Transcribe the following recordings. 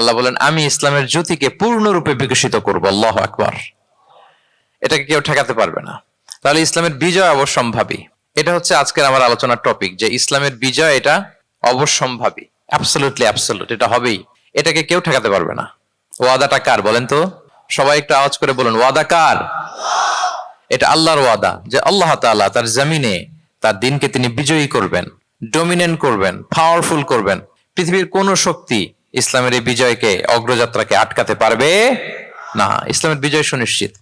আল্লাহ বলেন, আমি ইসলামের জ্যোতিকে পূর্ণরূপে বিকশিত করব। আল্লাহ আকবার। এটাকে কেউ ঠেকাতে পারবে না। তাহলে ইসলামের বিজয় অবশ্যম্ভাবী। এটা হচ্ছে আজকের আমার আলোচনার টপিক যে ইসলামের বিজয় এটা অবশ্যম্ভাবী। অ্যাবসলুটলি অ্যাবসলুট এটা হবেই। এটাকে কেউ ঠেকাতে পারবে না। ওয়াদাটা কার বলেন তো? সবাই একটু আওয়াজ করে বলুন, ওয়াদা কার? এটা আল্লাহর ওয়াদা, যে আল্লাহ তাআলা তার জমিনে, তার দিনকে তিনি বিজয়ী করবেন ডমিনেন্ট করবেন পাওয়ারফুল করবেন। পৃথিবীর কোন শক্তি ইসলামের এই বিজয়কে, অগ্রযাত্রাকে আটকাতে পারবে না। ইসলামের বিজয় সুনিশ্চিত।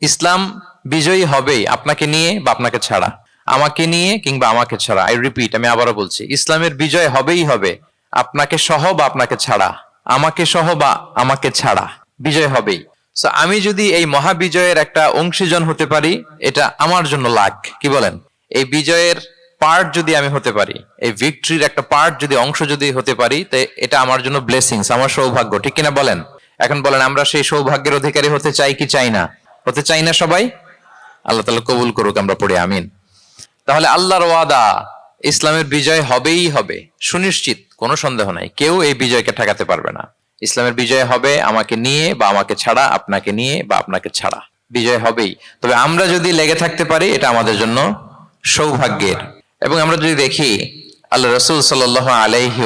ইসলাম বিজয়ী হবেই আপনাকে নিয়ে বা আপনাকে ছাড়া। আমাকে নিয়ে কিংবা আমাকে ছাড়া। আই রিপিট আমি আবারও বলছি, ইসলামের বিজয় হবেই হবে আপনাকে সহ বা আপনাকে ছাড়া। আমাকে সহ বা আমাকে ছাড়া। বিজয় হবেই। সো আমি যদি এই মহাবিজয়ের একটা অংশীজন হতে পারি, এটা আমার জন্য লাখ কি বলেন? এই বিজয়ের পার্ট যদি আমি হতে পারি, এই ভিক্টরির একটা পার্ট যদি অংশ যদি হতে পারি, তো এটা আমার জন্য ব্লেসিংস আমার সৌভাগ্য, ঠিক কিনা বলেন? এখন বলেন, আমরা সেই সৌভাগ্যের অধিকারী হতে চাই কি চাই না? হতে চাই না সবাই? আল্লাহ তালা কবুল করুক, আমরা পড়ে, আমিন। তাহলে আল্লাহর ওয়াদা, ইসলামের বিজয় হবেই হবে, সুনিশ্চিত, কোনো সন্দেহ নাই, কেউ এই বিজয়কে ঠেকাতে পারবে না। ইসলামের বিজয় হবে আমাকে নিয়ে বা আমাকে ছাড়া, আপনাকে নিয়ে বা আপনাকে ছাড়া, বিজয় হবেই। তবে আমরা যদি লেগে থাকতে পারি, এটা আমাদের জন্য সৌভাগ্যের এবং আমরা যদি দেখি, আল্লাহ রসুল সাল আলিহি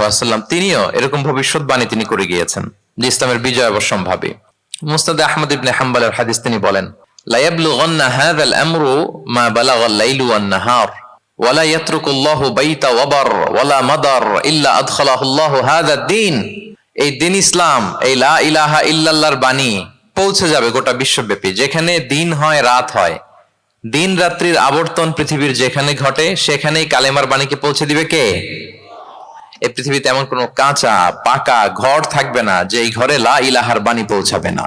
ওয়াসাল্লাম, তিনিও এরকম ভবিষ্যৎবাণী তিনি করে গিয়েছেন যে ইসলামের বিজয় অবশ্যম্ভাবী মুস্তাদ আহমদ ইবনে হাম্বালের হাদিস তিনি বলেন ওয়ালা ওয়ালা মাদার এই দিন ইসলাম, এই লা ইলাহা ইল্লাল্লাহর বাণী পৌঁছে যাবে গোটা বিশ্বব্যাপী, যেখানে দিন হয়, রাত হয়। দিন রাত্রির আবর্তন পৃথিবীর যেখানে ঘটে, সেখানেই কালেমার বাণীকে পৌঁছে দিবে কে? এই পৃথিবীতে এমন কোনো কাঁচা, পাকা ঘর থাকবে না যে এই ঘরে লা ইলাহার বাণী পৌঁছাবে না।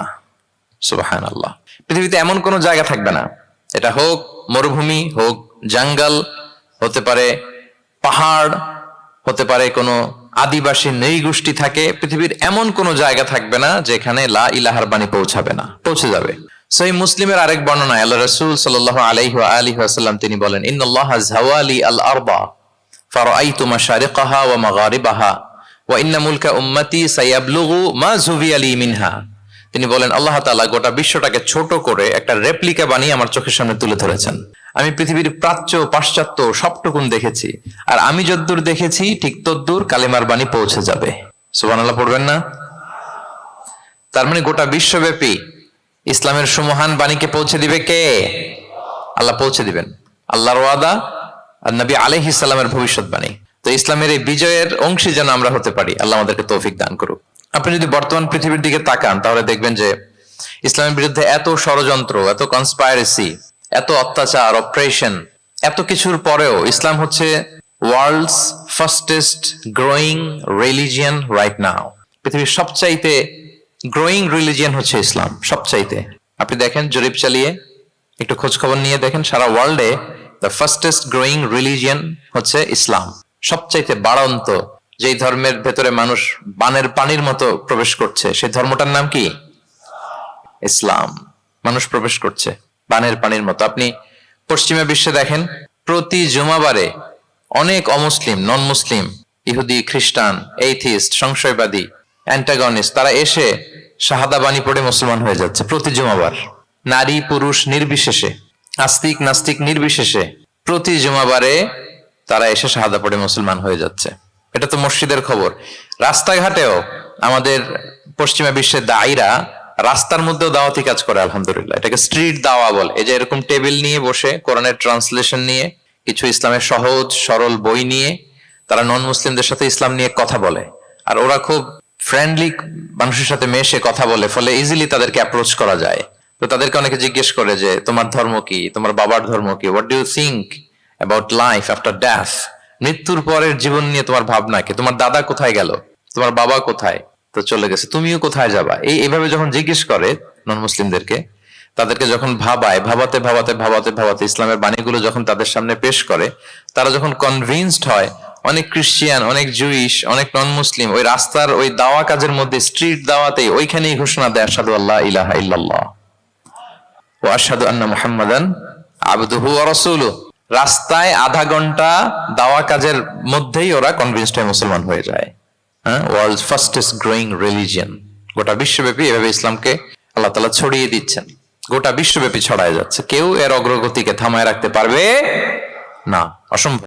সুবাহান আল্লাহ পৃথিবীতে এমন কোনো জায়গা থাকবে না। এটা হোক মরুভূমি, হোক জঙ্গল, হতে পারে পাহাড়, হতে পারে কোনো আদিবাসী নৃ গোষ্ঠী থাকে, পৃথিবীর এমন কোনো জায়গা থাকবে না যেখানে লা ইলাহার বাণী পৌঁছাবে না, পৌঁছে যাবে। সহি মুসলিমের আরেক বর্ণনায় আল্লাহ রসুল সাল্লাহ আলাইহি আলিহি আসাল্লাম তিনি বলেন জাওয়ালি আল আরবা তিনি বলেন, আল্লাহ তাআলা গোটা বিশ্বটাকে ছোট করে একটা রেপ্লিকা বানিয়ে আমার চোখের সামনে তুলে ধরেছেন। আমি পৃথিবীর প্রাচ্য, পাশ্চাত্য সবটুকুন দেখেছি, আর আমি যদ্দূর দেখেছি, ঠিক তদ্দূর কালিমার বাণী পৌঁছে যাবে। সুবহানাল্লাহ পড়বেন না? তার মানে গোটা বিশ্বব্যাপী ইসলামের সুমহান বাণীকে পৌঁছে দিবে কে? আল্লাহ পৌঁছে দিবেন। আল্লাহর ওয়াদা আর নবী আলাইহিস সালামের ভবিষ্যৎবাণী তো ইসলামের এই বিজয়ের অংশী যেন আমরা হতে পারি, আল্লাহ আমাদেরকে তৌফিক দান করুক। আপনি যদি বর্তমান পৃথিবীর দিকে তাকান, তাহলে দেখবেন যে ইসলামের বিরুদ্ধে এত ষড়যন্ত্র, এত কনস্পাইরেসি এত অত্যাচার অপারেশন এত কিছুর পরেও ইসলাম হচ্ছে world's fastest growing religion right now পৃথিবীর সবচাইতে গ্রোয়িং রিলিজিয়ান হচ্ছে ইসলাম, সবচাইতে। আপনি দেখেন জরিপ চালিয়ে, একটু খোঁজ খবর নিয়ে দেখেন, সারা ওয়ার্ল্ডে দ্য ফার্স্টেস্ট গ্রোয়িং রিলিজিয়ান হচ্ছে ইসলাম। সবচাইতে বাড়ন্ত, যেই ধর্মের ভেতরে মানুষ বানের পানির মতো প্রবেশ করছে, সেই ধর্মটার নাম কি? ইসলাম। মানুষ প্রবেশ করছে বানের পানির মতো। আপনি পশ্চিমা বিশ্বে দেখেন, প্রতি জুমাবারে অনেক অমুসলিম নন মুসলিম ইহুদি, খ্রিস্টান এইথিস্ট সংশয়বাদী অ্যান্টাগনিস্ট তারা এসে শাহাদা বাণী পড়ে মুসলমান হয়ে যাচ্ছে প্রতি জুমাবার। নারী, পুরুষ, নির্বিশেষে, আস্তিক, নাস্তিক, নির্বিশেষে, প্রতি জুমাবারে তারা এসে শাহাদা পড়ে মুসলমান হয়ে যাচ্ছে। এটা তো মসজিদের খবর। রাস্তাঘাটেও আমাদের পশ্চিমা বিশ্বের দায়ীরা রাস্তার মধ্যেও দাওয়াতি কাজ করে, আলহামদুলিল্লাহ। এটাকে স্ট্রিট দাওয়া বলে। এই যে এরকম টেবিল নিয়ে বসে, কোরআনের ট্রান্সলেশন নিয়ে, কিছু ইসলামের সহজ, সরল বই নিয়ে, তারা নন মুসলিমদের সাথে ইসলাম নিয়ে কথা বলে। আর ওরা খুব ফ্রেন্ডলি মানুষের সাথে মেশে কথা বলে, ফলে ইজিলি তাদেরকে অ্যাপ্রোচ করা যায়। তো তাদেরকে অনেকে জিজ্ঞেস করে যে, তোমার ধর্ম কি? তোমার বাবার ধর্ম কি? What do you think about life after death মৃত্যুর পরের জীবন নিয়ে তোমার ভাবনা কি? তোমার দাদা কোথায় গেল? তোমার বাবা কোথায়? তো চলে গেছে। তুমিও কোথায় যাবা? এই, এইভাবে যখন জিজ্ঞেস করে নন মুসলিমদেরকে তাদেরকে যখন ভাবায়, ভাবাতে ভাবাতে ভাবাতে ভাবাতে ইসলামের বাণীগুলো যখন তাদের সামনে পেশ করে, তারা যখন কনভিন্সড হয় অনেক খ্রিস্টিয়ান অনেক জুইশ অনেক নন মুসলিম ওই রাস্তার ওই দাওয়া কাজের মধ্যে স্ট্রিট দাওয়াতেই ওইখানেই ঘোষণা দেয় আসাদু আল্লাহ ইলাহা ইল্লাল্লাহ ও আসাদু আন্না মুহাম্মাদান আবদুহু ওয়া রাসূলুহু। রাস্তায় আধা ঘণ্টা দাওয়া কাজের মধ্যেই ওরা কনভিন্সড হয়ে মুসলমান হয়ে যায়। ওয়ার্ল্ড ফাস্টেস্ট গ্রোয়িং রিলিজিয়ন গোটা বিশ্বব্যাপী এভাবে ইসলামকে আল্লাহ তালা ছড়িয়ে দিচ্ছেন। গোটা বিশ্বব্যাপী ছড়ায় যাচ্ছে। কেউ এর অগ্রগতিকে থামায় রাখতে পারবে না। অসম্ভব।